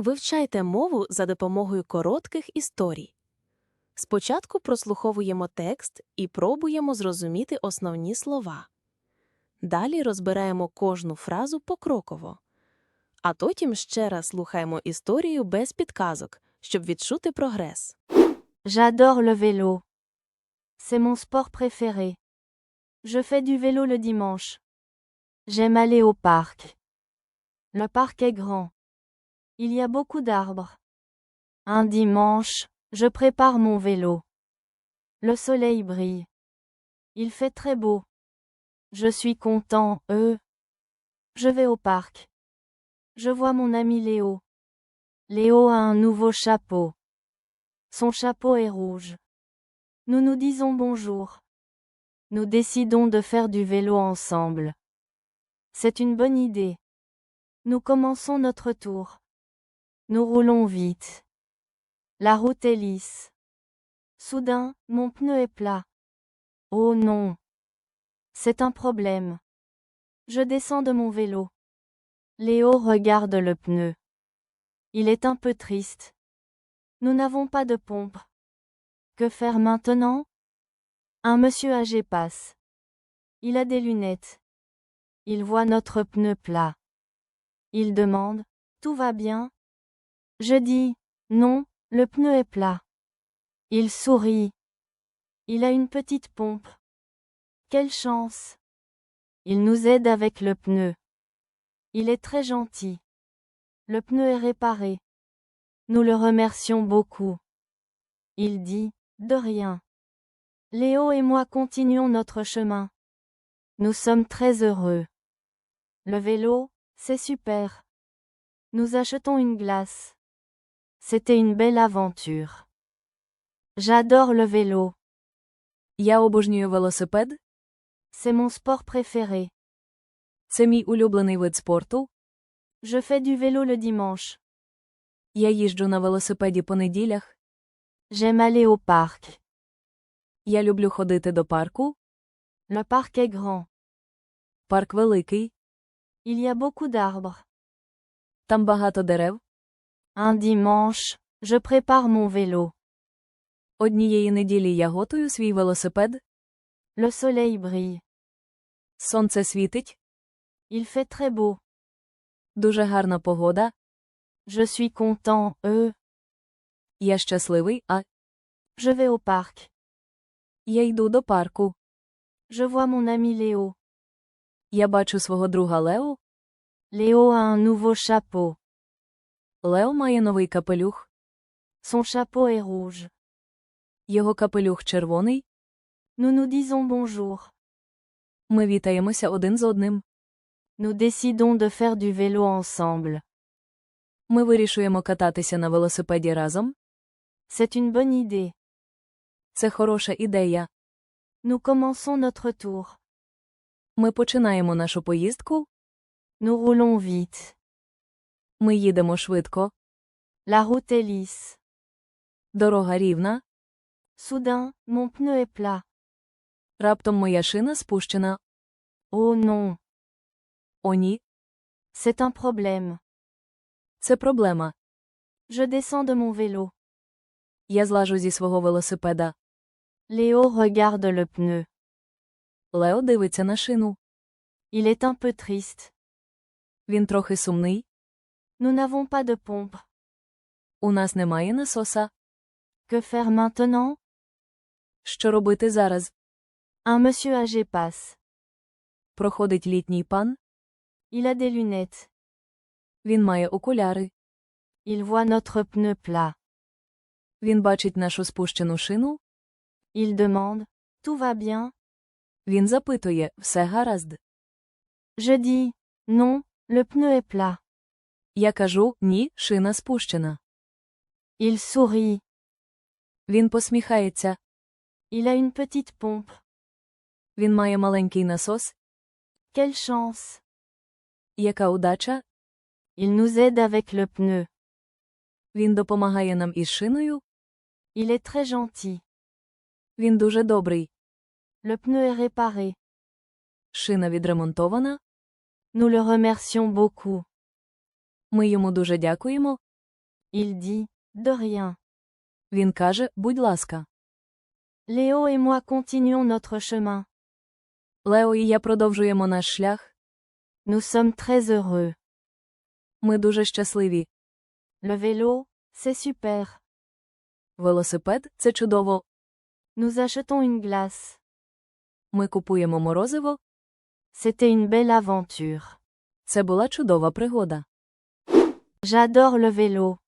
Вивчайте мову за допомогою коротких історій. Спочатку прослуховуємо текст і пробуємо зрозуміти основні слова. Далі розбираємо кожну фразу покроково. А потім ще раз слухаємо історію без підказок, щоб відчути прогрес. J'adore le vélo. C'est mon sport préféré. Je fais du vélo le dimanche. J'aime aller au parc. Le parc est grand. Il y a beaucoup d'arbres. Un dimanche, je prépare mon vélo. Le soleil brille. Il fait très beau. Je suis content, euh. Je vais au parc. Je vois mon ami Léo. Léo a un nouveau chapeau. Son chapeau est rouge. Nous nous disons bonjour. Nous décidons de faire du vélo ensemble. C'est une bonne idée. Nous commençons notre tour. Nous roulons vite. La route est lisse. Soudain, mon pneu est plat. Oh non. C'est un problème. Je descends de mon vélo. Léo regarde le pneu. Il est un peu triste. Nous n'avons pas de pompe. Que faire maintenant? Un monsieur âgé passe. Il a des lunettes. Il voit notre pneu plat. Il demande, Tout va bien? Je dis, Non, le pneu est plat. Il sourit. Il a une petite pompe. Quelle chance Il nous aide avec le pneu. Il est très gentil. Le pneu est réparé. Nous le remercions beaucoup. Il dit, de rien. Léo et moi continuons notre chemin. Nous sommes très heureux. Le vélo, c'est super. Nous achetons une glace. C'était une belle aventure. J'adore le vélo. Я обожнюю велосипед. C'est mon sport préféré. Це мій улюблений вид спорту. Je fais du vélo le dimanche. Я їжджу на велосипеді по неділях. J'aime aller au parc. Я люблю ходити до парку. Le parc est grand. Парк великий. Il y a beaucoup d'arbres. Там багато дерев. Un dimanche, je prépare mon vélo. Однієї неділі я готую свій велосипед. Le soleil brille. Сонце світить. Il fait très beau. Дуже гарна погода. Je suis content, euh. Я щасливий, а Je vais au parc. я йду до парку. Je vois mon ami Léo. Я бачу свого друга Лео. Léo a un nouveau chapeau. Лео має новий капелюх. Son chapeau est rouge. Його капелюх червоний. Nous nous disons bonjour. Ми вітаємося один з одним. Nous décidons de faire du vélo ensemble. Ми вирішуємо кататися на велосипеді разом. C'est une bonne idée. Це хороша ідея. Nous commençons notre tour. Ми починаємо нашу поїздку. Nous roulons vite. Ми їдемо швидко. La route est lisse. Дорога рівна. Soudain, mon pneu est plat. Раптом моя шина спущена. Oh non. О ні, C'est un problème. це проблема. Je descends de mon vélo. Я злажу зі свого велосипеда. Léo regarde le pneu. Лео дивиться на шину. Il est un peu triste. Він трохи сумний. Nous n'avons pas de pompe. У нас немає насоса. Que faire maintenant Що робити зараз? Un monsieur âgé passe. Проходить літній пан. Il a des lunettes. Він має окуляри. Il voit notre pneu plat. Він бачить нашу спущену шину. Il demande Tout va bien Він запитує, все гаразд. Je dis Non, le pneu est plat. Я кажу, ні, шина спущена. Il sourit. Він посміхається. Il a une petite pompe. Він має маленький насос. Quelle chance Яка удача? Il nous aide avec le pneu. Він допомагає нам із шиною. Il est très gentil. Він дуже добрий. Le pneu est réparé. Шина відремонтована. Nous le remercions beaucoup. Ми йому дуже дякуємо. Il dit, de rien. Він каже, будь ласка. Léo et moi continuons notre chemin. Лео і я продовжуємо наш шлях. Nous sommes très heureux. Ми дуже щасливі. Le vélo, c'est super. Велосипед це чудово. Nous achetons une glace. Ми купуємо морозиво. C'était une belle aventure. Це була чудова пригода. J'adore le vélo.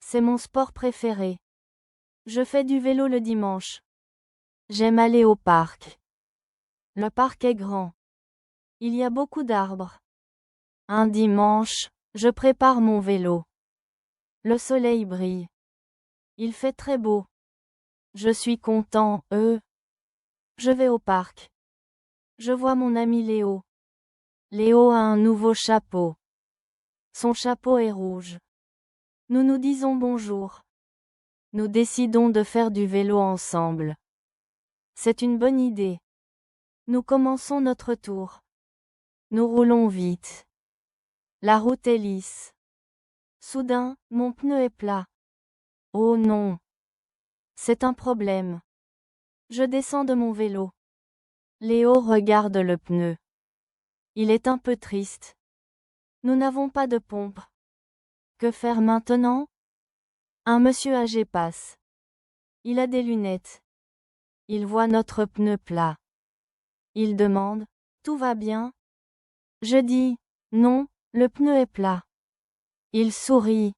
C'est mon sport préféré. Je fais du vélo le dimanche. J'aime aller au parc. Le parc est grand. Il y a beaucoup d'arbres. Un dimanche, je prépare mon vélo. Le soleil brille. Il fait très beau. Je suis content, euh. Je vais au parc. Je vois mon ami Léo. Léo a un nouveau chapeau. Son chapeau est rouge. Nous nous disons bonjour. Nous décidons de faire du vélo ensemble. C'est une bonne idée. Nous commençons notre tour. Nous roulons vite. La route est lisse. Soudain, mon pneu est plat. Oh non. C'est un problème. Je descends de mon vélo. Léo regarde le pneu. Il est un peu triste. Nous n'avons pas de pompe. Que faire maintenant? Un monsieur âgé passe. Il a des lunettes. Il voit notre pneu plat. Il demande, Tout va bien? Je dis, Non, le pneu est plat. Il sourit.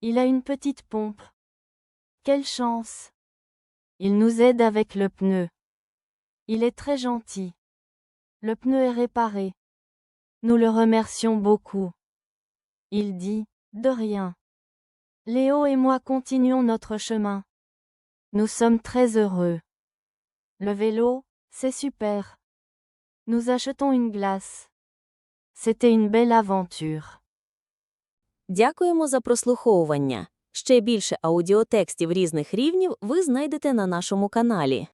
Il a une petite pompe. Quelle chance Il nous aide avec le pneu. Il est très gentil. Le pneu est réparé. Nous le remercions beaucoup. Il dit, de rien. Léo et moi continuons notre chemin. Nous sommes très heureux. Le vélo, c'est super. Nous achetons une glace. C'était une belle aventure. Дякуємо за прослуховування. Ще більше аудіотекстів різних рівнів ви знайдете на нашому каналі.